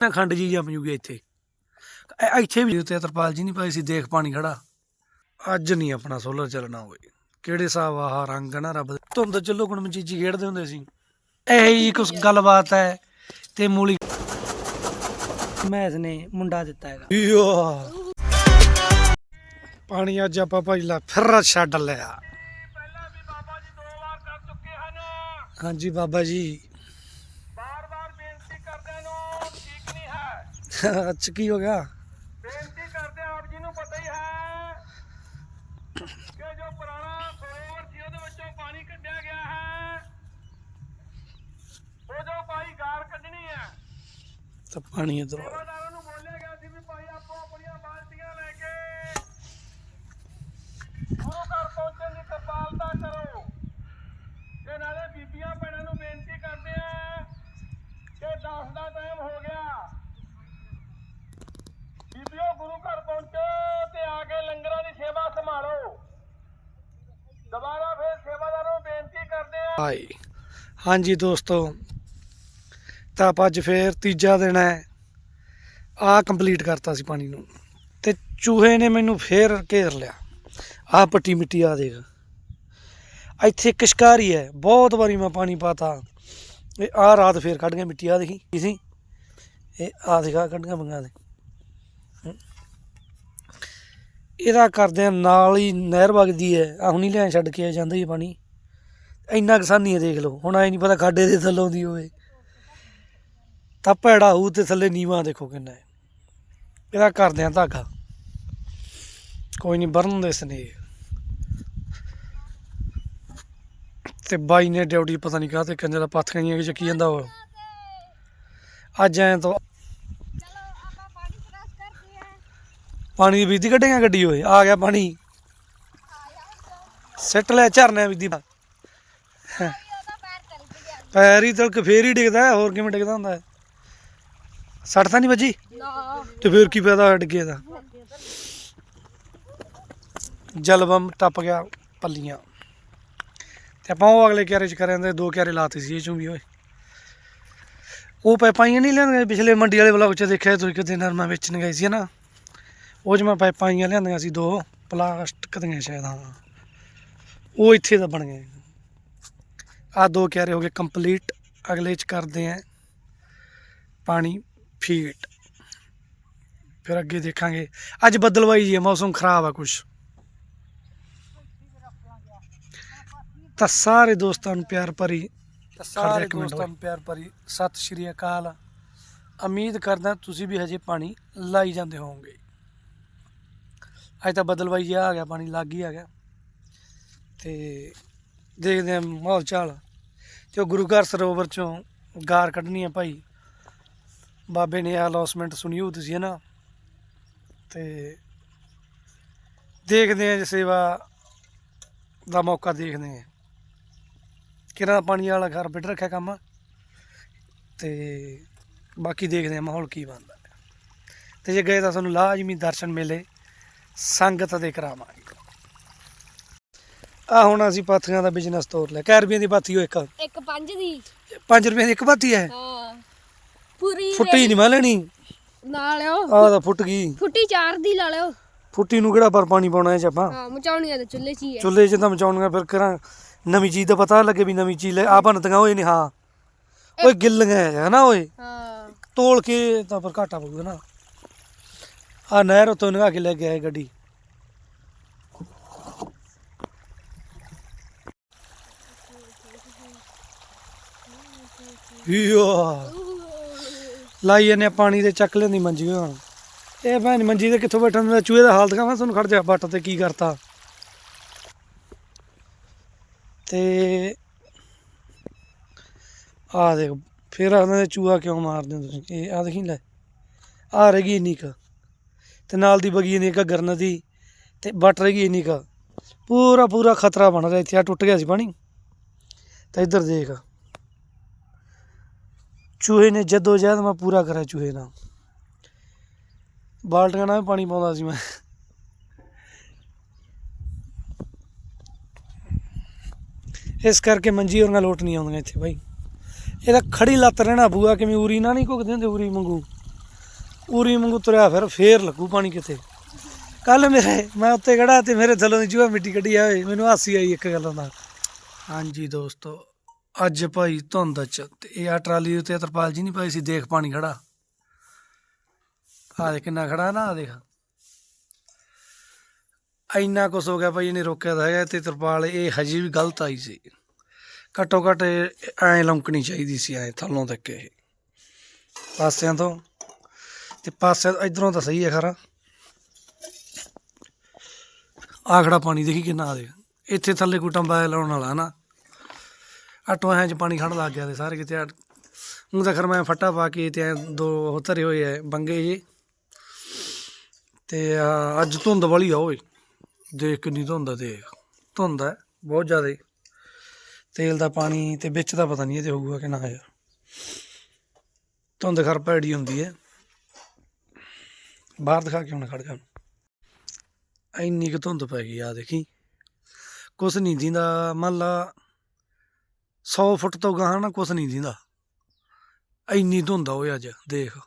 ਨਾ ਖੰਡ ਜੀ ਜੰਮ ਜੂਗੀ ਇੱਥੇ। ਇੱਥੇ ਵੀ ਉੱਤੇ ਤਰਪਾਲ ਜੀ ਨਹੀਂ ਪਾਈ ਸੀ ਦੇਖ ਪਾਣੀ ਖੜਾ। ਅੱਜ ਨਹੀਂ ਆਪਣਾ ਸੋਲਰ ਚੱਲਣਾ ਹੋਏ ਕਿਹੜੇ ਹਿਸਾਬ ਆਹ ਰੰਗ ਨਾ ਰੱਬ ਦੇ। ਧੁੰਦ ਚੱਲੋ ਗੁਣ ਮਚੀਚੀ ਖੇਡਦੇ ਹੁੰਦੇ ਸੀ। ਇਹ ਜੀ ਕੁਛ ਗੱਲਬਾਤ ਹੈ ਤੇ ਮੂਲੀ ਮੈਸ ਨੇ ਮੁੰਡਾ ਦਿੱਤਾ ਹੈਗਾ। ਯਾ। ਪਾਣੀ ਅੱਜ ਆਪਾਂ ਭਾਈ ਲਾ ਫਿਰ ਛੱਡ ਲਿਆ। ਪਹਿਲਾਂ ਵੀ ਬਾਬਾ ਜੀ ਦੋ ਵਾਰ ਕਰ ਚੁੱਕੇ ਹਨ। ਹਾਂਜੀ ਬਾਬਾ ਜੀ। ਅੱਜ ਕੀ ਹੋ ਗਿਆ? ਬੇਨਤੀ ਕਰਦੇ ਆਪ ਜੀ ਨੂੰ ਪਤਾ ਹੀ ਹੈ ਕਿ ਜੋ ਪੁਰਾਣਾ ਸਰੋਵਰ ਸੀ ਉਹਦੇ ਵਿੱਚੋਂ ਪਾਣੀ ਕੱਢਿਆ ਗਿਆ ਹੈ। ਉਹ ਜੋ ਭਾਈ ਗਾਰ ਕੱਢਣੀ ਹੈ ਤਾਂ ਪਾਣੀ ਇਧਰ ਸੇਵਾਦਾਰਾਂ ਨੂੰ ਬੋਲਿਆ ਗਿਆ ਸੀ ਵੀ ਭਾਈ ਆਪੋ ਆਪਣੀਆਂ ਬਾਲਟੀਆਂ ਲੈ ਕੇ ਗੁਰੂ ਘਰ ਪਹੁੰਚਣ ਦੀ ਕਿਰਪਾਲਤਾ ਕਰੋ। ਤੇ ਨਾਲੇ ਬੀਬੀਆਂ ਭੈਣਾਂ ਨੂੰ ਬੇਨਤੀ ਕਰਦੇ ਆ ਕਿ 10 ਦਾ ਟਾਈਮ ਹੋ ਗਿਆ। ਬੀਬੀਓ ਗੁਰੂ ਘਰ ਪਹੁੰਚੋ ਤੇ ਆ ਕੇ ਲੰਗਰਾਂ ਦੀ ਸੇਵਾ ਸੰਭਾਲੋ। ਦੁਬਾਰਾ ਫਿਰ ਸੇਵਾਦਾਰਾਂ ਨੂੰ ਬੇਨਤੀ ਕਰਦੇ ਆ। ਹਾਈ ਹਾਂਜੀ ਦੋਸਤੋ, ਤਾਂ ਆਪਾਂ ਅੱਜ ਫੇਰ ਤੀਜਾ ਦਿਨ ਹੈ। ਆ ਕੰਪਲੀਟ ਕਰਤਾ ਸੀ ਪਾਣੀ ਨੂੰ। ਤੇ ਚੂਹੇ ਨੇ ਮੈਨੂੰ ਫੇਰ ਘੇਰ ਲਿਆ। ਆ ਪੱਟੀ ਮਿੱਟੀ ਆ ਦੇਖ। ਇੱਥੇ ਇੱਕ ਹੈ। ਬਹੁਤ ਵਾਰੀ ਮੈਂ ਪਾਣੀ ਪਾਤਾ। ਇਹ ਆ ਰਾਤ ਫੇਰ ਕੱਢ ਗਿਆ ਮਿੱਟੀ ਆ ਦੇਖੀ, ਕੀ ਇਹ ਆ ਦੇਖਾ ਕੱਢ ਗਿਆ ਬੰਗਾ ਦੇ। ਇਹਦਾ ਕਰਦੇ ਆ, ਨਾਲ ਹੀ ਨਹਿਰ ਵਗਦੀ ਹੈ। ਆ ਹੁਣੀ ਲੈਣ ਛੱਡ ਕੇ ਆ ਜਾਂਦਾ ਹੀ ਪਾਣੀ। ਇੰਨਾ ਕਿਸਾਨੀ ਹੈ ਦੇਖ ਲਓ। ਹੁਣ ਐ ਨਹੀਂ ਪਤਾ ਖਾਡੇ ਦੇ ਥੱਲੋਂ ਦੀ ਹੋਵੇ। ਤਾਂ ਭੈੜਾ ਹੂ ਤੇ ਥੱਲੇ ਨੀਵਾ ਦੇਖੋ ਕਿੰਨਾ ਹੈ। ਇਹਦਾ ਕਰਦੇ ਆ ਧਾਗਾ। ਕੋਈ ਨਹੀਂ ਬਰਨ ਦੇ ਸਨੇਹ। ਤੇ ਬਾਈ ਨੇ ਡਿਊਟੀ ਪਤਾ ਨਹੀਂ ਕਾਹਤੇ ਕੰਜਰ ਪੱਥ ਗਈਆਂ ਕਿ ਚੱਕੀ ਜਾਂਦਾ ਉਹ ਅੱਜ ਐ ਤੋਂ ਚਲੋ ਆਪਾਂ ਪਾਣੀ ਕ੍ਰਾਸ ਕਰਦੇ ਆਂ ਪਾਣੀ ਦੀ ਬੀਦੀ ਕੱਢੇਗਾ ਗੱਡੀ ਓਏ, ਆ ਗਿਆ ਪਾਣੀ। ਸਿੱਟ ਲੈ ਝਰਨੇ ਬੀਦੀ ਪੈਰ ਹੀ ਤਲਕ ਫੇਰ ਹੀ ਡਿੱਗਦਾ ਹੋਰ ਕਿਵੇਂ ਡਿੱਗਦਾ ਹੁੰਦਾ ਹੈ? ਸੱਟ ਤਾਂ ਨਹੀਂ ਵੱਜੀ? ਤੇ ਫੇਰ ਕੀ ਫਾਇਦਾ ਡਿੱਗੇ ਦਾ? ਜਲਬਮ ਟੱਪ ਗਿਆ ਪੱਲੀਆਂ। ਤੇ ਆਪਾਂ ਉਹ ਅਗਲੇ ਕਿਆਰੇ ਚ ਕਰਿਆ ਦੇ ਦੋ ਕਿਆਰੇ ਲਾਤੇ ਸੀ ਇਹ ਚੋਂ ਵੀ, ਓਏ। ਉਹ ਪਾਈਪਾਂ ਨਹੀਂ ਲਿਆਂਦੀਆਂ ਪਿਛਲੇ ਮੰਡੀ ਵਾਲੇ ਵਲੌਗ ਚ ਦੇਖਿਆ, ਤੁਸੀਂ ਕਿਤੇ ਨਰਮਾ ਵੇਚਣ ਗਏ ਸੀ ਨਾ ਉਹ ਮੈਂ ਪਾਈਪਾਂ ਲਿਆਂਦੀਆਂ ਸੀ ਦੋ ਪਲਾਸਟਿਕ ਦੀਆਂ ਸ਼ਾਇਦ ਹਾਂ। ਉਹ ਇੱਥੇ ਦਾ ਬਣ ਗਏ ਆ ਦੋ ਕਿਆਰੇ ਹੋ ਗਏ ਕੰਪਲੀਟ ਅਗਲੇ ਚ ਕਰਦੇ ਆਂ ਪਾਣੀ ਫੀਟ ਫਿਰ ਅੱਗੇ ਦੇਖਾਂਗੇ। ਅੱਜ ਬੱਦਲਵਾਈ ਜੀ ਮੌਸਮ ਖਰਾਬ ਆ ਕੁਛ। ਤਾਂ ਸਾਰੇ ਦੋਸਤਾਂ ਨੂੰ ਪਿਆਰ ਭਰੀ ਤਾਂ ਸਾਰੇ ਦੋਸਤਾਂ ਨੂੰ ਪਿਆਰ ਭਰੀ ਸਤਿ ਸ਼੍ਰੀ ਅਕਾਲ। ਉਮੀਦ ਕਰਦਾ ਤੁਸੀਂ ਵੀ ਹਜੇ ਪਾਣੀ ਲਾਈ ਜਾਂਦੇ ਹੋਵੋਗੇ। ਅੱਜ ਤਾਂ ਬਦਲਵਾਈ ਜੀ ਆ ਗਿਆ, ਪਾਣੀ ਲੱਗ ਹੀ ਆ ਗਿਆ। ਤੇ ਦੇਖਦੇ ਹਾਂ ਮਾਹੌਲ ਚਾਲ। ਤੇ ਉਹ ਗੁਰੂ ਘਰ ਸਰੋਵਰ ਚੋਂ ਗਾਰ ਕੱਢਣੀ ਆ ਭਾਈ। ਬਾਬੇ ਨੇ ਆ ਅਲੌਸਮੈਂਟ ਸੁਣੀ ਹੋ ਤੁਸੀਂ ਹੈ ਨਾ ਤੇ ਦੇਖਦੇ ਆ ਜੇ ਸੇਵਾ ਦਾ ਮੌਕਾ ਦੇਖਦੇ ਆ ਕਿਹੜਾ ਪਾਣੀ ਵਾਲਾ ਘਰ ਬਿੱਟ ਰੱਖਿਆ ਕੰਮ? ਤੇ ਬਾਕੀ ਦੇਖਦੇ ਆ ਮਾਹੌਲ ਕੀ ਬਣਦਾ। ਹੈ। ਤੇ ਜੇ ਗਏ ਤਾਂ ਤੁਹਾਨੂੰ ਲਾਜ਼ਮੀ ਦਰਸ਼ਨ ਮਿਲੇ। ਸੰਗਤ ਦੇ ਕਰਾਵਾਂਗੇ। ਆ ਹੁਣ ਅਸੀਂ ਪਾਥੀਆਂ ਦਾ ਬਿਜ਼ਨਸ ਤੋਰ ਲਿਆ। ਕੈ ਰੁਪਏ ਦੀ ਪਾਥੀ ਹੋ ਇੱਕ। ਇੱਕ ਪੰਜ ਦੀ। 5 ਰੁਪਏ ਦੀ ਇੱਕ ਪਾਥੀ ਹੈ। ਹਾਂ। ਪੂਰੀ ਫੁੱਟੀ ਨਹੀਂ ਮੈਂ ਲੈਣੀ। ਲਾ ਲਿਓ। ਆਹ ਤਾਂ ਫੁੱਟ ਗਈ। ਫੁੱਟੀ ਚਾਰ ਦੀ ਲਾ ਲਿਓ। ਫੁੱਟੀ ਨੂੰ ਕਿਹੜਾ ਪਰ ਪਾਣੀ ਪਾਉਣਾ ਇਹ ਚ ਆਪਾਂ? ਹਾਂ ਮਚਾਉਣੀਆਂ ਤੇ ਚੁੱਲ੍ਹੇ 'ਚ ਹੀ ਹੈ। ਚੁੱਲ੍ਹੇ 'ਚ ਤਾਂ ਮਚਾਉਣੀਆਂ ਫਿਰ ਕਰਾਂ ਨਵੀਂ ਚੀਜ਼ ਦਾ ਪਤਾ ਲੱਗੇ ਵੀ ਨਵੀਂ ਚੀਜ਼ ਲੈ ਆ ਬਣਦੀਆਂ ਓਏ ਨਹੀਂ ਹਾਂ। ਓਏ ਗਿੱਲੀਆਂ ਹੈ ਨਾ ਓਏ? ਹਾਂ। ਤੋਲ ਕੇ ਤਾਂ ਪਰ ਘਾਟਾ ਪਊਗਾ ਨਾ। ਆ ਨਹਿਰ ਉਤੋਂ ਨਗਾ ਕੇ ਲੈ ਕੇ ਆਏ ਗੱਡੀ। ਯਾ। ਲਾਈ ਇਹਨੇ ਪਾਣੀ ਦੇ, ਚੱਕ ਲੈਂਦੀ ਮੰਜੀ ਹੁਣ ਇਹ ਭੈਣ ਮੰਜੀ ਤੇ ਕਿੱਥੋਂ ਬੈਠਣ ਦਾ? ਚੂਹੇ ਦਾ ਹਾਲ ਦਿਖਾਵਾਂ, ਤੁਹਾਨੂੰ ਖੜ ਜਾ ਬੱਟ ਤੇ ਕੀ ਕਰਤਾ। ਤੇ ਆ ਦੇਖ, ਫਿਰ ਆਂਦੇ ਚੂਹਾ ਕਿਉਂ ਮਾਰਦੇ ਤੁਸੀਂ? ਇਹ ਆ ਦੇਖੀ ਲੈ ਆ ਰਹੀ ਇੰਨੀ ਕੁ। ਤੇ ਨਾਲ ਦੀ ਬਗੀ ਇੰਨੀ ਘੱਗਰ ਨਦੀ ਤੇ ਵੱਟ ਰਹੀ ਇੰਨੀ ਕੁ। ਪੂਰਾ ਪੂਰਾ ਖਤਰਾ ਬਣ ਰਿਹਾ ਇੱਥੇ ਆ ਟੁੱਟ ਗਿਆ ਸੀ ਪਾਣੀ। ਤਾਂ ਇੱਧਰ ਦੇਖ। ਚੂਹੇ ਨੇ ਜਦੋਂ ਜਹਿਦ ਮੈਂ ਪੂਰਾ ਕਰਿਆ ਚੂਹੇ ਨਾਲ। ਬਾਲਟੀਆਂ ਨਾਲ ਵੀ ਪਾਣੀ ਪਾਉਂਦਾ ਸੀ ਮੈਂ। ਇਸ ਕਰਕੇ ਮੰਜੀ ਔਰੀਆਂ ਲੋਟ ਨਹੀਂ ਆਉਂਦੀਆਂ ਇੱਥੇ ਬਾਈ। ਇਹਦਾ ਖੜੀ ਲੱਤ ਰਹਿਣਾ ਬੂਆ, ਕਿਵੇਂ ਉਰੀ ਨਾ ਨਹੀਂ ਘੁੱਗਦੇ ਹੁੰਦੇ ਉਰੀ ਮੰਗੂ ਉਰੀ ਵਾਂਗੂ ਤੁਰਿਆ ਫਿਰ, ਫੇਰ ਲੱਗੂ ਪਾਣੀ ਕਿਤੇ। ਕੱਲ ਮੇਰੇ, ਮੈਂ ਉੱਤੇ ਖੜਾ ਤੇ ਮੇਰੇ ਥੱਲੋਂ ਦੀ ਜੂਆ ਮਿੱਟੀ ਕੱਢੀ ਆਏ ਮੈਨੂੰ ਹਾਸੀ ਆਈ ਇੱਕ ਗੱਲੋਂ ਦਾ ਹਾਂਜੀ ਦੋਸਤੋ, ਅੱਜ ਭਾਈ ਧੁੰਦ ਚ ਤੇ ਇਹ ਆ ਟਰਾਲੀ ਉੱਤੇ ਤਰਪਾਲ ਜੀ ਨਹੀਂ ਪਾਈ ਸੀ, ਦੇਖ ਪਾਣੀ ਖੜਾ ਆ ਦੇ ਕਿੰਨਾ ਖੜਾ ਨਾ ਆ ਦੇਖ। ਇੰਨਾ ਕੁਛ ਹੋ ਗਿਆ ਭਾਈ, ਇਹਨੇ ਰੋਕਿਆ ਤਾਂ ਹੈਗਾ ਤੇ ਤਰਪਾਲ ਇਹ ਹਜੇ ਵੀ ਗਲਤ ਆਈ ਸੀ। ਘੱਟੋ ਘੱਟ ਐ ਲੰਕਣੀ ਚਾਹੀਦੀ ਸੀ, ਐ ਥੱਲੋਂ ਤੱਕ ਇਹ। ਪਾਸਿਆਂ ਤੋਂ ਤੇ ਪਾਸੇ ਇਧਰੋਂ ਤਾਂ ਸਹੀ ਹੈ ਖਰਾ। ਆਖੜਾ ਪਾਣੀ ਦੇਖੀ ਕਿੰਨਾ ਆ ਦੇਖ ਇੱਥੇ ਥੱਲੇ ਕੋਈ ਟੰਬਾ ਲਾਉਣ ਵਾਲਾ ਨਾ। ਆ ਟੋਹਾਂ 'ਚ ਪਾਣੀ ਖੜਨ ਲੱਗ ਗਿਆ ਤੇ ਸਾਰੇ ਕਿਤੇ ਉਹ ਤਾਂ ਖਰ ਮੈਂ ਫੱਟਾ ਪਾ ਕੇ ਤੇ ਦੋ ਉਹ ਧਰੇ ਹੋਏ ਐ, ਬੰਗੇ ਜੇ। ਤੇ ਅੱਜ ਧੁੰਦ ਵਾਲੀ ਆ ਓਏ। ਦੇਖ ਕਿੰਨੀ ਧੁੰਦ ਆ, ਦੇਖ। ਧੁੰਦ ਹੈ ਬਹੁਤ ਜ਼ਿਆਦਾ। ਤੇਲ ਦਾ ਪਾਣੀ ਤੇ ਵਿੱਚ ਦਾ ਪਤਾ ਨਹੀਂ ਇਹਦੇ ਹੋਊਗਾ ਕਿ ਨਾ ਯਾਰ ਧੁੰਦ ਖਰ ਭੈੜੀ ਹੁੰਦੀ ਹੈ ਬਾਹਰ ਦਿਖਾ ਕੇ ਹੁਣ ਖੜ ਜਾ ਇੰਨੀ ਕੁ ਧੁੰਦ ਪੈ ਗਈ ਆ, ਦੇਖੀ। ਕੁਛ ਨਹੀਂ ਦਿੰਦਾ, ਮੰਨ ਲਾ 100 ਫੁੱਟ ਤੋਂ ਗਾਹਾਂ ਨਾ ਕੁਛ ਨਹੀਂ ਦਿੰਦਾ। ਇੰਨੀ ਧੁੰਦ ਆ ਅੱਜ, ਦੇਖ।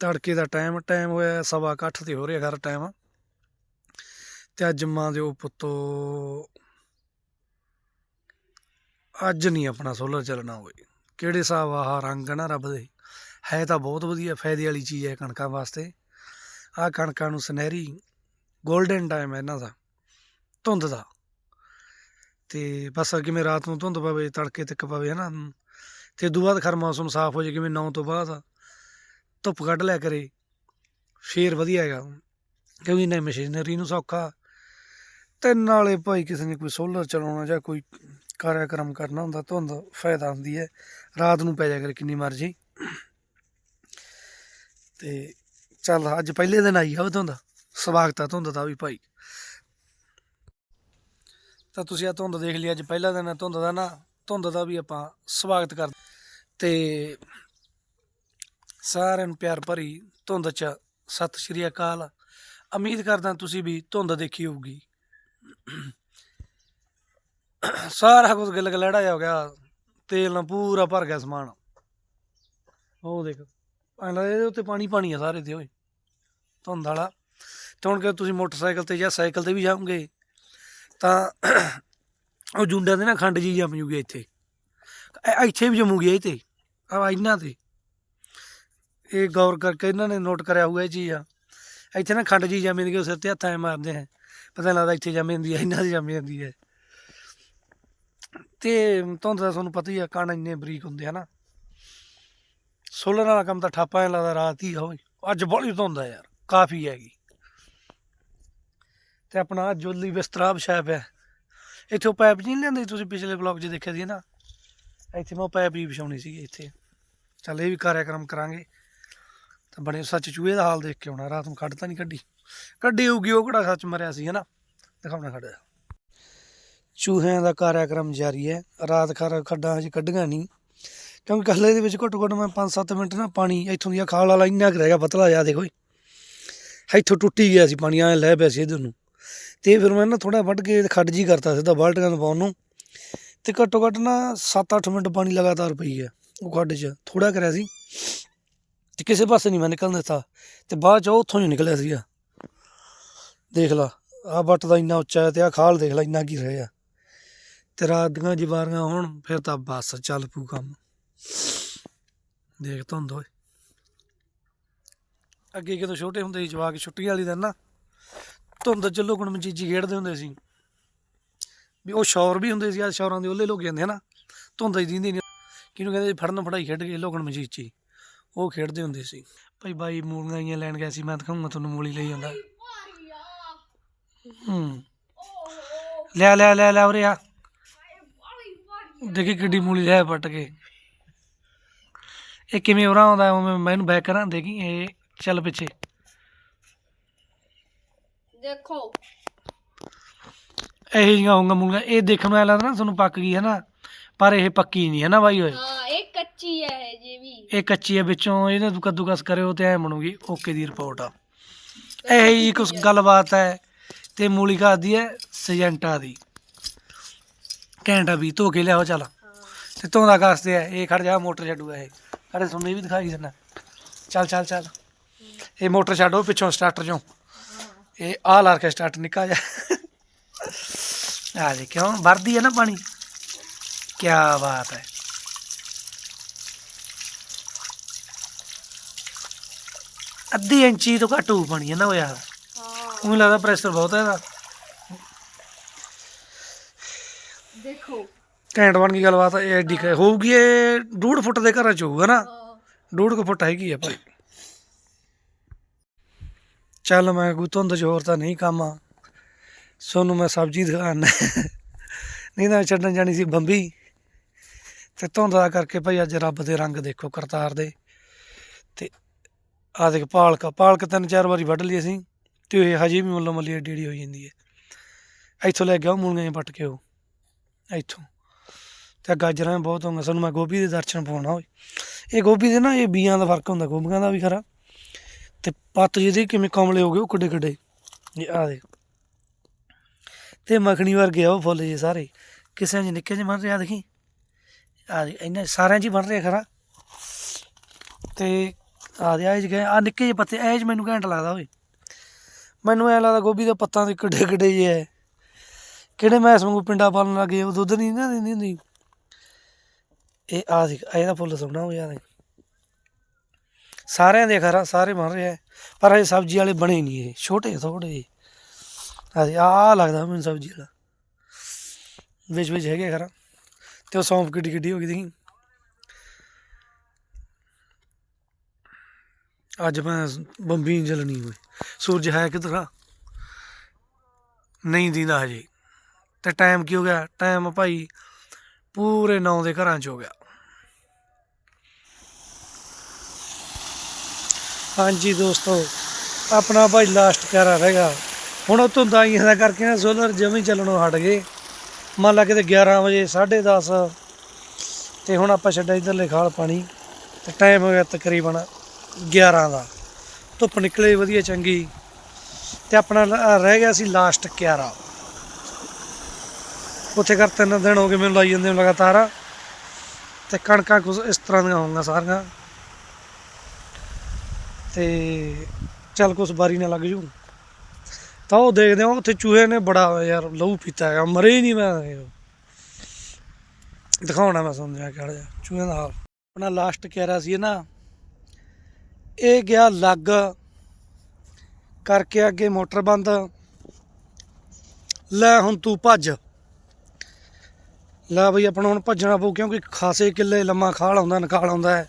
ਤੜਕੇ ਦਾ ਟਾਈਮ ਟਾਈਮ ਹੋਇਆ ਸਵਾ ਅੱਠ ਤੇ ਹੋ ਰਿਹਾ ਘਰ ਟਾਈਮ। ਤੇ ਅੱਜ ਮਾਂ ਦੇ ਉਹ ਪੁੱਤੋ, ਅੱਜ ਨਹੀਂ ਆਪਣਾ ਸੋਲਰ ਚੱਲਣਾ ਹੋਏ ਕਿਹੜੇ ਹਿਸਾਬ ਆਹ ਰੰਗ ਨਾ ਰੱਬ ਦੇ। ਹੈ ਤਾਂ ਬਹੁਤ ਵਧੀਆ ਫਾਇਦੇ ਵਾਲੀ ਚੀਜ਼ ਹੈ ਕਣਕਾਂ ਵਾਸਤੇ। ਆਹ ਕਣਕਾਂ ਨੂੰ ਸੁਨਹਿਰੀ 골ਡਨ ਟਾਈਮ ਹੈ ਇਹਨਾਂ ਦਾ, ਧੁੰਦ ਦਾ। ਤੇ ਬਸ ਕਿਵੇਂ ਰਾਤ ਨੂੰ ਧੁੰਦ ਪਵੇ, ਤੜਕੇ ਤੱਕ ਪਵੇ, ਹਨਾ? ਤੇ ਉਦੋਂ ਬਾਅਦ ਖਰ ਮੌਸਮ ਸਾਫ਼ ਹੋ ਜਾਏ, ਕਿਵੇਂ 9 ਤੋਂ ਬਾਅਦ ਧੁੱਪ ਕੱਢ ਲਿਆ ਕਰੇ, ਫੇਰ ਵਧੀਆ ਹੈਗਾ। ਕਿਉਂਕਿ ਨਾ ਮਸ਼ੀਨਰੀ ਨੂੰ ਸੌਖਾ। ਤੇ ਨਾਲੇ ਭਾਈ ਕਿਸੇ ਨੇ ਕੋਈ ਸੋਲਰ ਚਲਾਉਣਾ ਜਾਂ ਕੋਈ ਕਾਰਿਆਕਰਮ ਕਰਨਾ ਹੁੰਦਾ, ਧੁੰਦ ਫਾਇਦਾ ਹੁੰਦੀ ਹੈ। ਰਾਤ ਨੂੰ ਪੈ ਜਾ ਕਰੇ ਕਿੰਨੀ ਮਰਜ਼ੀ। ਤੇ ਚੱਲ ਅੱਜ ਪਹਿਲੇ ਦਿਨ ਆਈ ਆ ਉਹ ਧੁੰਦ ਸਵਾਗਤ ਆ ਧੁੰਦ ਦਾ ਵੀ ਭਾਈ। ਤਾਂ ਤੁਸੀਂ ਆ ਧੁੰਦ ਦੇਖ ਲਈ, ਅੱਜ ਪਹਿਲਾ ਦਿਨ ਆ ਧੁੰਦ ਦਾ ਨਾ, ਧੁੰਦ ਦਾ ਵੀ ਆਪਾਂ ਸਵਾਗਤ ਕਰ ਤੇ ਸਾਰਿਆਂ ਨੂੰ ਪਿਆਰ ਭਰੀ ਧੁੰਦ ਚ ਸਤਿ ਸ਼੍ਰੀ ਅਕਾਲ। ਉਮੀਦ ਕਰਦਾ ਤੁਸੀਂ ਵੀ ਧੁੰਦ ਦੇਖੀ ਹੋਊਗੀ। ਸਾਰਾ ਕੁਝ ਗਿਲ ਗਲੜਾ ਹੋ ਗਿਆ, ਤੇਲ ਨਾਲ ਪੂਰਾ ਭਰ ਗਿਆ ਸਮਾਨ। ਉਹ ਦੇਖ। ਐਂ ਲੱਗਦਾ ਇਹਦੇ ਉੱਤੇ ਪਾਣੀ ਪਾਣੀ ਆ ਸਾਰੇ ਤੇ, ਓਏ। ਧੁੰਦ ਵਾਲਾ। ਤੇ ਹੁਣ ਕਿ ਤੁਸੀਂ ਮੋਟਰਸਾਈਕਲ ਤੇ ਜਾਂ ਸਾਈਕਲ ਤੇ ਵੀ ਜਾਓਗੇ, ਤਾਂ ਉਹ ਜੁੰਡਿਆਂ ਦੇ ਨਾ ਖੰਡ ਜੀ ਜੰਮ ਜੂਗੀ ਇੱਥੇ। ਇੱਥੇ ਵੀ ਜੰਮੂਗੀ ਇਹ ਤੇ ਆ ਇਹਨਾਂ ਤੇ। ਇਹ ਗੌਰ ਕਰਕੇ ਇਹਨਾਂ ਨੇ ਨੋਟ ਕਰਿਆ ਹੋਊਗਾ ਇਹ ਚੀਜ਼ ਆ। ਇੱਥੇ ਨਾ ਖੰਡ ਜੀ ਜੰਮ ਜਾਂਦੀ ਹੈ ਸਿਰ ਤੇ ਹੱਥਾਂ 'ਚ ਮਾਰਦੇ ਹੈ ਪਤਾ ਨਹੀਂ ਲੱਗਦਾ ਇੱਥੇ ਜੰਮ ਜਾਂਦੀ ਹੈ ਇਹਨਾਂ ਦੀ ਜੰਮ ਜਾਂਦੀ ਹੈ ਤੇ ਤੁਹਾਨੂੰ ਤਾਂ ਤੁਹਾਨੂੰ ਪਤਾ ਹੀ ਆ ਕਣ ਇੰਨੇ ਬਰੀਕ ਹੁੰਦੇ ਆ ਨਾ। ਸੋਲਰ ਵਾਲਾ ਕੰਮ ਤਾਂ ਠਾਪਾ ਐ ਲੱਗਦਾ ਰਾਤ ਹੀ ਆ ਓਏ। ਅੱਜ ਬੜੀ ਧੁੰਦ ਆ ਯਾਰ, ਕਾਫੀ ਹੈਗੀ। ਤੇ ਆਪਣਾ ਜੁੱਲੀ ਬਿਸਤਰਾ ਵਿਛਾਇਆ ਪਿਆ ਇੱਥੇ ਉਹ ਪਾਈਪ ਜੀ ਨਹੀਂ ਲੈਂਦੇ ਤੁਸੀਂ ਪਿਛਲੇ ਬਲੌਗ 'ਚ ਦੇਖਿਆ ਸੀ ਨਾ? ਇੱਥੇ ਮੈਂ ਉਹ ਪਾਈਪ ਜੀ ਵਿਛਾਉਣੀ ਸੀ ਇੱਥੇ। ਚੱਲ ਇਹ ਵੀ ਕਾਰਿਆਕ੍ਰਮ ਕਰਾਂਗੇ। ਤਾਂ ਬਣੇ ਸੱਚ ਚੂਹੇ ਦਾ ਹਾਲ ਦੇਖ ਕੇ ਆਉਣਾ, ਰਾਤ ਨੂੰ ਕੱਢ ਤਾਂ ਨਹੀਂ ਕੱਢੀ। ਕੱਢੀ ਹੋਊਗੀ, ਉਹ ਕਿਹੜਾ ਸੱਚ ਮਰਿਆ ਸੀ, ਹਨਾ? ਦਿਖਾਉਣਾ ਖੜਾ ਚੂਹਿਆਂ ਦਾ ਕਾਰਿਆਕ੍ਰਮ ਜਾਰੀ ਹੈ। ਰਾਤ ਖਰ ਖੱਡਾਂ ਹਜੇ ਕੱਢੀਆਂ ਨਹੀਂ। ਕਿਉਂਕਿ ਕੱਲੇ ਦੇ ਵਿੱਚ ਘੱਟੋ ਘੱਟ ਮੈਂ 5-7 ਮਿੰਟ ਨਾ ਪਾਣੀ ਇੱਥੋਂ ਦੀਆਂ ਖਾਲ ਵਾਲਾ ਇੰਨਾ ਕੁ ਰਹਿ ਗਿਆ, ਪਤਲਾ ਜਿਹਾ ਦੇਖੋ ਇੱਥੋਂ ਟੁੱਟੀ ਗਿਆ ਸੀ, ਪਾਣੀ ਐ ਲੈ ਪਿਆ ਸੀ ਇਹਦੇ ਨੂੰ। ਤੇ ਫਿਰ ਮੈਂ ਨਾ ਥੋੜਾ ਵੱਢ ਕੇ ਖੱਡ ਜੀ ਕਰਤਾ ਸਿੱਧਾ ਬਾਲਟੀਆਂ ਨੂੰ ਪਾਉਣ ਨੂੰ। ਤੇ ਘੱਟੋ ਘੱਟ ਨਾ 7-8 ਮਿੰਟ ਪਾਣੀ ਲਗਾਤਾਰ ਪਈ ਹੈ ਉਹ ਖੱਡ 'ਚ ਥੋੜਾ ਕਰਿਆ ਸੀ। ਤੇ ਕਿਸੇ ਪਾਸੇ ਨਹੀਂ ਮੈਂ ਨਿਕਲਣ ਦਿੱਤਾ। ਤੇ ਬਾਅਦ 'ਚ ਉਹ ਉੱਥੋਂ ਹੀ ਨਿਕਲਿਆ ਸੀਗਾ। ਦੇਖ ਲਾ ਆ ਵੱਟ ਦਾ ਇੰਨਾ ਉੱਚਾ ਹੈ ਤੇ ਆ ਖਾਲ ਦੇਖ ਲਾ ਇੰਨਾ ਕੀ ਰਹਿ ਆ ਤੇ ਰਾਤ ਦੀਆਂ ਜਵਾਰੀਆਂ ਹੋਣ, ਫਿਰ ਤਾਂ ਬਸ ਚੱਲ ਪੂ ਕੰਮ। ਦੇਖ ਧੁੰਦ ਓਏ। ਅੱਗੇ ਜਦੋਂ ਛੋਟੇ ਹੁੰਦੇ ਸੀ ਜਵਾਕ ਛੁੱਟੀ ਵਾਲੀ ਦਿਨ ਨਾ, ਧੁੰਦ ਚ ਲੁਕਣ ਮਚੀਜੀ ਖੇਡਦੇ ਹੁੰਦੇ ਸੀ। ਵੀ ਉਹ ਸ਼ੌਰ ਵੀ ਹੁੰਦੇ ਸੀ ਆ ਸ਼ੌਰਾਂ ਦੇ ਉਹਲੇ ਲੋਕ ਜਾਂਦੇ ਹਨਾ। ਧੁੰਦ ਹੀ ਦਿੰਦੀ ਨਹੀਂ ਕਿਹਨੂੰ ਕਹਿੰਦੇ ਫੜਨ ਫੜਾਈ ਖੇਡ ਕੇ ਲੁਕਣ ਮਚੀਜੀ ਉਹ ਖੇਡਦੇ ਹੁੰਦੇ ਸੀ। ਭਾਈ ਬਾਈ ਮੂਲੀਆਂ ਆਈਆਂ ਲੈਣ ਗਿਆ ਸੀ, ਮੈਂ ਦਿਖਾਉਂਗਾ ਤੁਹਾਨੂੰ ਮੂਲੀ ਲਈ ਜਾਂਦਾ। ਹੂੰ। ਲੈ ਲੈ ਲੈ ਲੈ ਉਰੇ ਆ। ਦੇਖੀ ਕਿੱਡੀ ਮੂਲੀ ਲੈ ਪੱਟ ਕੇ। ਇਹ ਕਿਵੇਂ ਉਰਾ ਆਉਂਦਾ ਉਵੇਂ ਮੈਂ ਇਹਨੂੰ ਬੈਕ ਕਰਾਂ ਦੇਖੀ ਇਹ ਚੱਲ ਪਿੱਛੇ। ਦੇਖੋ। ਇਹ ਜਿਹੀਆਂ ਹੋਊਗਾ ਮੂਲੀਆਂ। ਇਹ ਦੇਖਣ ਨੂੰ ਐ ਲੱਗਦਾ ਨਾ ਤੁਹਾਨੂੰ ਪੱਕ ਗਈ ਹੈ ਨਾ ਪਰ ਇਹ ਪੱਕੀ ਨਹੀਂ ਹੈ ਨਾ ਬਾਈ ਓਏ। ਹਾਂ ਇਹ ਕੱਚੀ ਹੈ ਜੇ ਵੀ। ਇਹ ਕੱਚੀ ਹੈ ਵਿੱਚੋਂ ਇਹਦੇ ਕੱਦੂਕਸ ਕਰਿਓ ਤੇ ਐ ਬਣੂਗੀ ਓਕੇ ਦੀ ਰਿਪੋਰਟ ਆ। ਇਹ ਜੀ ਕੁਛ ਗੱਲਬਾਤ ਹੈ ਤੇ ਮੂਲੀ ਖਾਦੀ ਹੈ ਸਜੈਂਟਾ ਦੀ। ਘੈਂਟਾ ਵੀ ਧੋ ਕੇ ਲਿਆਓ ਚੱਲ। ਹਾਂ। ਤੇ ਧੋਂਦਾ ਕਾਸਤੇ ਹੈ ਇਹ ਖੜ ਜਾ ਮੋਟਰ ਛੱਡੂਗਾ ਇਹ। ਖੜੇ ਤੁਹਾਨੂੰ ਇਹ ਵੀ ਦਿਖਾਈ ਦਿੰਦਾ। ਚੱਲ ਚੱਲ ਚੱਲ। ਇਹ ਮੋਟਰ ਛੱਡੋ ਪਿੱਛੋਂ ਸਟਾਰਟਰ ਚੋਂ। ਇਹ ਆਹ ਲਾ ਕੇ ਸਟਾਰਟ ਨਿਕਾ ਜਾ ਆ ਦੇ ਕਿਉਂ ਵਰਦੀ ਹੈ ਨਾ ਪਾਣੀ। ਕੀ ਬਾਤ ਹੈ। ਅੱਧੀ ਇੰਚੀ ਤੋਂ ਘੱਟ ਹੋ ਪਾਣੀ ਹੈ ਨਾ ਉਹ ਯਾਰ ਲੱਗਦਾ ਪ੍ਰੈਸ਼ਰ ਬਹੁਤ ਹੈ ਇਹਦਾ। ਦੇਖੋ ਘੈਂਟ ਬਣ ਗਈ ਗੱਲਬਾਤ, ਇਹ ਐਡੀ ਕੁ ਹੋਊਗੀ, ਇਹ ਡੂਢ ਫੁੱਟ ਦੇ ਘਰਾਂ ਚ ਹੋਊਗਾ ਨਾ। ਡੂਢ ਕੁ ਫੁੱਟ ਹੈਗੀ ਆ ਭਾਈ। ਚੱਲ ਮੈਂ ਕੋਈ ਧੁੰਦ ਚ ਹੋਰ ਤਾਂ ਨਹੀਂ ਕੰਮ ਆ। ਸੋਨੂੰ ਮੈਂ ਸਬਜ਼ੀ ਦਿਖਾਣਾ ਨਹੀਂ ਤਾਂ ਛੱਡਣ ਜਾਣੀ ਸੀ ਬੰਬੀ। ਤੇ ਧੁੰਦ ਦਾ ਕਰਕੇ ਭਾਈ ਅੱਜ ਰੱਬ ਦੇ ਰੰਗ ਦੇਖੋ ਕਰਤਾਰ ਦੇ। ਤੇ ਆ ਦੇਖ ਪਾਲਕ ਪਾਲਕ ਤਿੰਨ ਚਾਰ ਵਾਰੀ ਵੱਢ ਲਈ ਅਸੀਂ, ਤੇ ਇਹ ਹਜੇ ਵੀ ਮੁੱਲੋ ਮੱਲੀ ਏਡੀ ਏਡੀ ਹੋਈ ਜਾਂਦੀ ਹੈ। ਇੱਥੋਂ ਲੈ ਗਿਆ ਮੂਲੀਆਂ ਜਿਹੀਆਂ ਪੱਟ ਕੇ ਉਹ ਇੱਥੋਂ। ਤੇ ਗਾਜਰਾਂ ਵੀ ਬਹੁਤ ਹੋਣਗੀਆਂ। ਸਾਨੂੰ ਮੈਂ ਗੋਭੀ ਦੇ ਦਰਸ਼ਨ ਪਾਉਣਾ ਹੋਏ ਇਹ ਗੋਭੀ ਦੇ ਨਾ ਇਹ ਬੀਆਂ ਦਾ ਫ਼ਰਕ ਹੁੰਦਾ, ਗੋਭੀਆਂ ਦਾ ਵੀ ਖਰਾ। ਤੇ ਪੱਤ ਜਿਹਦੇ ਕਿਵੇਂ ਕਮਲੇ ਹੋ ਗਏ, ਉਹ ਕਿੱਡੇ ਕਿੱਡੇ ਇਹ ਆ ਦੇਖ। ਤੇ ਮੱਖਣੀ ਵਰਗੇ ਆ ਉਹ ਫੁੱਲ ਜੇ ਸਾਰੇ। ਕਿਸੇ 'ਚ ਨਿੱਕੇ ਜਿਹੇ ਬਣ ਰਿਹਾ ਦੇਖੀ। ਆ ਦੇ ਇਹਨਾਂ ਸਾਰਿਆਂ 'ਚ ਹੀ ਬਣ ਰਿਹਾ ਖਰਾ। ਤੇ ਆ ਦੇ ਆਜ ਗਏ ਆ ਨਿੱਕੇ ਜਿਹੇ ਪੱਤੇ ਐਜ ਮੈਨੂੰ ਘੈਂਟ ਲੱਗਦਾ ਓਏ। ਮੈਨੂੰ ਐ ਲੱਗਦਾ ਗੋਭੀ ਦੇ ਪੱਤਾਂ ਦੇ ਕਿੱਡੇ ਕਿੱਡੇ ਜਿਹੇ ਐ। ਕਿਹੜੇ ਮੈਸ ਵਾਂਗੂ ਪਿੰਡਾ ਪਾਲਣ ਲੱਗੇ, ਉਹ ਦੁੱਧ ਨਹੀਂ ਨਾ ਦਿੰਦੀ ਹੁੰਦੀ। ਇਹ ਆ ਦੇਖ ਇਹਦਾ ਫੁੱਲ ਸੋਹਣਾ ਹੋ ਜਾਂਦਾ ਸਾਰਿਆਂ ਦੇ ਖਰਾ, ਸਾਰੇ ਬਣ ਰਿਹਾ ਪਰ ਇਹ ਸਬਜ਼ੀ ਵਾਲੇ ਬਣੇ ਨਹੀਂ ਇਹ, ਛੋਟੇ ਥੋੜੇ ਆ ਦੇ ਆ ਲੱਗਦਾ ਮੈਨੂੰ ਸਬਜ਼ੀ ਵਾਲਾ। ਵਿੱਚ ਵਿੱਚ ਹੈਗੇ ਖਰਾ, ਤੇ ਉਹ ਸੌਂਫ ਕਿੱਡੀ ਕਿੱਡੀ ਹੋ ਗਈ ਦੇਖੀ। ਅੱਜ ਮੈਂ ਬੰਬੀ ਜਲਣੀ ਹੋਈ ਸੂਰਜ ਹੈ ਕਿਧਰ ਆ? ਨਹੀਂ ਦਿੰਦਾ ਹਜੇ। ਤੇ ਟਾਈਮ ਕੀ ਹੋ ਗਿਆ? ਟਾਈਮ ਭਾਈ ਪੂਰੇ 9 ਦੇ ਘਰਾਂ ਚ ਹੋ ਗਿਆ। ਹਾਂਜੀ ਦੋਸਤੋ, ਆਪਣਾ ਭਾਈ ਲਾਸਟ ਪਿਆਰਾ ਰਹੇਗਾ। ਹੁਣ ਉਹ ਧੁੰਦਾਂ ਦਾ ਕਰਕੇ ਨਾ ਸੋਲਰ ਜਮੀ ਚੱਲਣੋਂ ਹਟ ਗਏ। ਮੰਨ ਲਾ ਕਿਤੇ 11 ਵਜੇ 10:30 ਤੇ ਹੁਣ ਆਪਾਂ ਛੱਡਿਆ ਇਧਰਲੇ ਖਾਲ ਪਾਣੀ। ਤੇ ਟਾਈਮ ਹੋ ਗਿਆ ਤਕਰੀਬਨ 11 ਦਾ। ਧੁੱਪ ਨਿਕਲੇ ਵਧੀਆ ਚੰਗੀ। ਤੇ ਆਪਣਾ ਰਹਿ ਗਿਆ ਸੀ ਲਾਸਟ 11 ਉੱਥੇ ਕਰ ਤਿੰਨ ਦਿਨ ਹੋ ਗਏ ਮੈਨੂੰ ਲਾਈ ਜਾਂਦੇ ਲਗਾਤਾਰ। ਤੇ ਕਣਕਾਂ ਕੁਝ ਇਸ ਤਰ੍ਹਾਂ ਦੀਆਂ ਹੋਣਗੀਆਂ ਸਾਰੀਆਂ। ਤੇ ਚੱਲ ਕੁਛ ਬਾਰੀ ਨਾ ਲੱਗ ਜੂ। ਤਾਂ ਉਹ ਦੇਖਦੇ ਹਾਂ, ਉੱਥੇ ਚੂਹੇ ਨੇ ਬੜਾ ਯਾਰ ਲਹੂ ਪੀਤਾ ਹੈਗਾ, ਮਰੇ ਹੀ ਨਹੀਂ ਮੈਂ ਦਿਖਾਉਣਾ ਮੈਂ ਸਮਝਿਆ ਕਿਹੜਾ ਜਿਹਾ ਚੂਹੇ ਦਾ ਹਾਲ। ਆਪਣਾ ਲਾਸਟ ਕਹਿ ਸੀ ਨਾ, ਇਹ ਗਿਆ ਲੱਗ, ਕਰਕੇ ਅੱਗੇ ਮੋਟਰ ਬੰਦ। ਲੈ ਹੁਣ ਤੂੰ ਭੱਜ। ਲੈ ਬਈ, ਆਪਣਾ ਹੁਣ ਭੱਜਣਾ ਪਊ, ਕਿਉਂਕਿ ਖਾਸੇ ਕਿੱਲੇ ਲੰਮਾ ਖਾਲ ਆਉਂਦਾ, ਨਕਾਲ ਆਉਂਦਾ ਹੈ।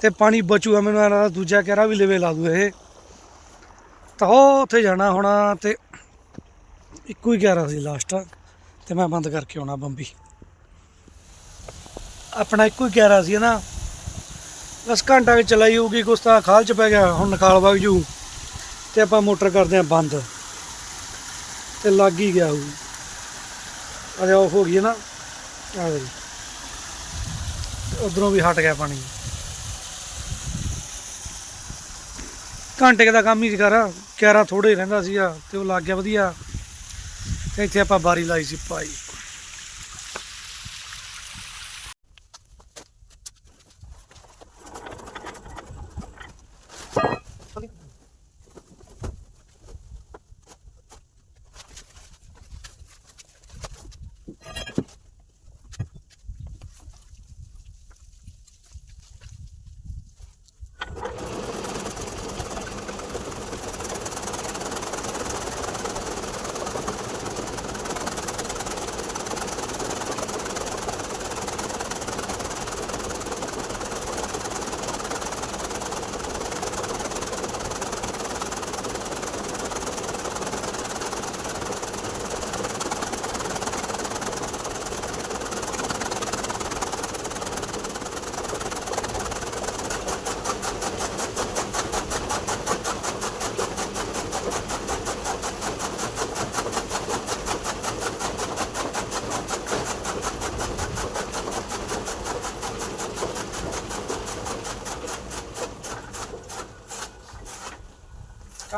ਤੇ ਪਾਣੀ ਬਚੂਗਾ, ਮੈਨੂੰ ਇਹਨਾਂ ਦਾ ਦੂਜਾ ਕਹਿਰਾ ਵੀ ਲਵੇ ਲਾ ਦੂ ਇਹ। ਤਾਂ ਉਹ ਉੱਥੇ ਜਾਣਾ ਹੋਣਾ ਤੇ ਇੱਕੋ ਹੀ ਕਹਿਰਾ ਸੀ ਲਾਸਟ ਤੇ ਮੈਂ ਬੰਦ ਕਰਕੇ ਆਉਣਾ ਬੰਬੀ। ਆਪਣਾ ਇੱਕੋ ਹੀ ਕਹਿਰਾ ਸੀ ਨਾ। ਬਸ ਘੰਟਾ ਵਿੱਚ ਚਲਾਈ ਹੋਊਗੀ, ਕੁਛ ਤਾਂ ਖਾਲ ਚ ਪੈ ਗਿਆ, ਹੁਣ ਨਕਾਲ ਵਗ ਜੂ। ਤੇ ਆਪਾਂ ਮੋਟਰ ਕਰਦੇ ਆਂ ਬੰਦ। ਤੇ ਲੱਗ ਹੀ ਗਿਆ ਹੋਊ। ਅਰੇ ਆਫ ਹੋ ਗਈ ਨਾ। ਆ ਗਈ। ਉਧਰੋਂ ਵੀ ਹਟ ਗਿਆ ਪਾਣੀ। ਘੰਟੇ ਦਾ ਕੰਮ ਹੀ ਸੀ ਕਰ, ਕਿਆਰਾ ਥੋੜੇ ਰਹਿੰਦਾ ਸੀਗਾ ਤੇ ਉਹ ਲੱਗ ਗਿਆ ਵਧੀਆ। ਤੇ ਇੱਥੇ ਆਪਾਂ ਬਾਰੀ ਲਾਈ ਸੀ ਭਾਈ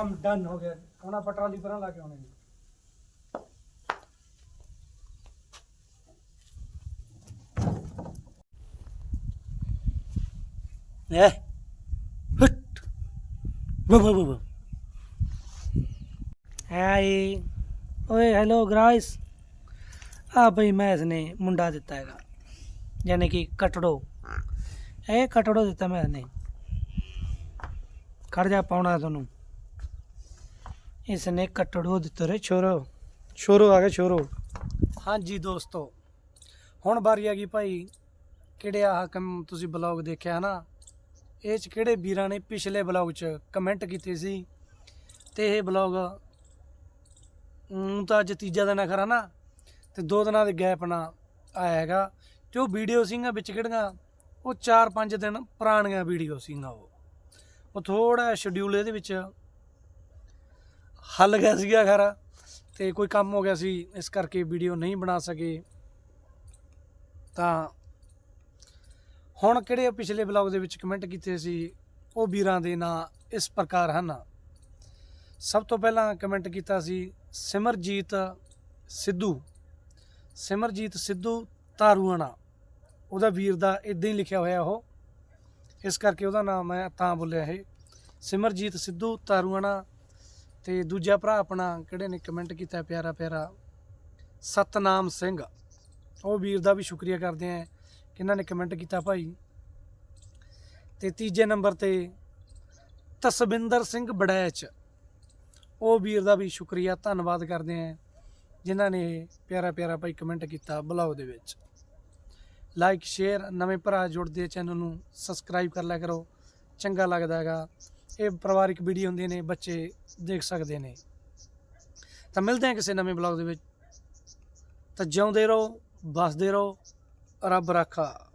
ਕੰਮ ਡਨ ਹੋ ਗਿਆ। ਹੁਣ ਆਪਾਂ ਟਰਾਲੀ ਪਰਾਂ ਲਾ ਕੇ ਆਉਣੇ ਨੇ ਐ ਹਟ। ਵਾ ਵਾ ਵਾ ਵਾ ਹਾਈ ਓਏ ਹੈਲੋ ਗ੍ਰਾਈਸ ਆ ਬਈ ਮੈਂ ਇਸਨੇ ਮੁੰਡਾ ਦਿੱਤਾ ਹੈਗਾ ਯਾਨੀ ਕਿ ਕਟੜੋ। ਇਹ ਕਟੜੋ ਦਿੱਤਾ ਮੈਂ ਇਸਨੇ। ਖੜ ਜਾ ਪਾਉਣਾ ਤੁਹਾਨੂੰ। ਇਸਨੇ ਕਟੜੋ ਦਿੱਤਾ ਰੇ ਛੋਰੋ। ਛੋਰੋ ਆ ਗਿਆ, ਛੋਰੋ। ਹਾਂਜੀ ਦੋਸਤੋ, ਹੁਣ ਵਾਰੀ ਆ ਗਈ ਭਾਈ, ਕਿਹੜੇ ਆਹ ਕੰਮ ਤੁਸੀਂ ਬਲੌਗ ਦੇਖਿਆ ਨਾ? ਇਹ ਚ ਕਿਹੜੇ ਵੀਰਾਂ ਨੇ ਪਿਛਲੇ ਬਲੌਗ ਚ ਕਮੈਂਟ ਕੀਤੇ ਸੀ? ਤੇ ਇਹ ਬਲੌਗ ਨੂੰ ਤਾਂ ਅੱਜ ਤੀਜਾ ਦਿਨ ਆ ਖਰਾ ਨਾ, ਤੇ ਦੋ ਦਿਨਾਂ ਦੇ ਗੈਪ ਨਾਲ ਆਇਆ ਹੈਗਾ। ਤੇ ਉਹ ਵੀਡੀਓ ਸੀਗੀਆਂ ਵਿੱਚ ਕਿਹੜੀਆਂ? ਉਹ 4-5 ਦਿਨ ਪੁਰਾਣੀਆਂ ਵੀਡੀਓ ਸੀਗੀਆਂ ਉਹ। ਉਹ ਥੋੜਾ ਸ਼ਡਿਊਲ ਇਹਦੇ ਵਿੱਚ ਹੱਲ ਗਿਆ ਸੀਗਾ ਖਰਾ ਤੇ ਕੋਈ ਕੰਮ ਹੋ ਗਿਆ ਸੀ, ਇਸ ਕਰਕੇ ਵੀਡੀਓ ਨਹੀਂ ਬਣਾ ਸਕੇ। ਤਾਂ ਹੁਣ ਕਿਹੜੇ ਪਿਛਲੇ ਬਲੌਗ ਦੇ ਵਿੱਚ ਕਮੈਂਟ ਕੀਤੇ ਸੀ, ਉਹ ਵੀਰਾਂ ਦੇ ਨਾਂ ਇਸ ਪ੍ਰਕਾਰ ਹਨ। ਸਭ ਤੋਂ ਪਹਿਲਾਂ ਕਮੈਂਟ ਕੀਤਾ ਸੀ, ਸਿਮਰਜੀਤ ਸਿੱਧੂ। ਸਿਮਰਜੀਤ ਸਿੱਧੂ ਤਾਰੂਆਣਾ। ਉਹਦਾ ਵੀਰ ਦਾ ਇਦਾਂ ਹੀ ਲਿਖਿਆ ਹੋਇਆ ਉਹ। ਇਸ ਕਰਕੇ ਉਹਦਾ ਨਾਮ ਮੈਂ ਤਾਂ ਬੋਲਿਆ ਇਹ। ਸਿਮਰਜੀਤ ਸਿੱਧੂ ਤਾਰੂਆਣਾ ਤੇ ਦੂਜਾ ਭਰਾ ਆਪਣਾ ਕਿਹੜੇ ਨੇ ਕਮੈਂਟ ਕੀਤਾ ਪਿਆਰਾ ਪਿਆਰਾ। ਸਤਨਾਮ ਸਿੰਘ। ਉਹ ਵੀਰ ਦਾ ਵੀ ਸ਼ੁਕਰੀਆ ਕਰਦੇ ਆਂ ਕਿ ਨੇ ਕਮੈਂਟ ਕੀਤਾ ਭਾਈ। ਤੇ ਤੀਜੇ ਨੰਬਰ ਤੇ ਤਸਵਿੰਦਰ ਸਿੰਘ ਬੜੈਚ। ਉਹ ਵੀਰ ਦਾ ਵੀ ਸ਼ੁਕਰੀਆ, ਧੰਨਵਾਦ ਕਰਦੇ ਆਂ ਜਿਨ੍ਹਾਂ ਨੇ ਪਿਆਰਾ ਪਿਆਰਾ ਭਾਈ ਕਮੈਂਟ ਕੀਤਾ ਬੁਲਾਓ ਦੇ ਵਿੱਚ। ਲਾਈਕ ਸ਼ੇਅਰ ਨਵੇਂ ਭਰਾ ਜੁੜਦੇ ਚੈਨਲ ਨੂੰ ਸਬਸਕ੍ਰਾਈਬ ਕਰ ਲਿਆ ਕਰੋ। ਚੰਗਾ ਲੱਗਦਾ ਹੈਗਾ। ਇਹ ਪਰਿਵਾਰਿਕ ਵੀਡੀਓ ਹੁੰਦੀਆਂ ਨੇ, ਬੱਚੇ ਦੇਖ ਸਕਦੇ ਨੇ। ਤਾਂ ਮਿਲਦੇ ਹਾਂ ਕਿਸੇ ਨਵੇਂ ਬਲੌਗ ਦੇ ਵਿੱਚ। ਤਾਂ ਜਿਉਂਦੇ ਰਹੋ ਬਸਦੇ ਰਹੋ, ਰੱਬ ਰਾਖਾ।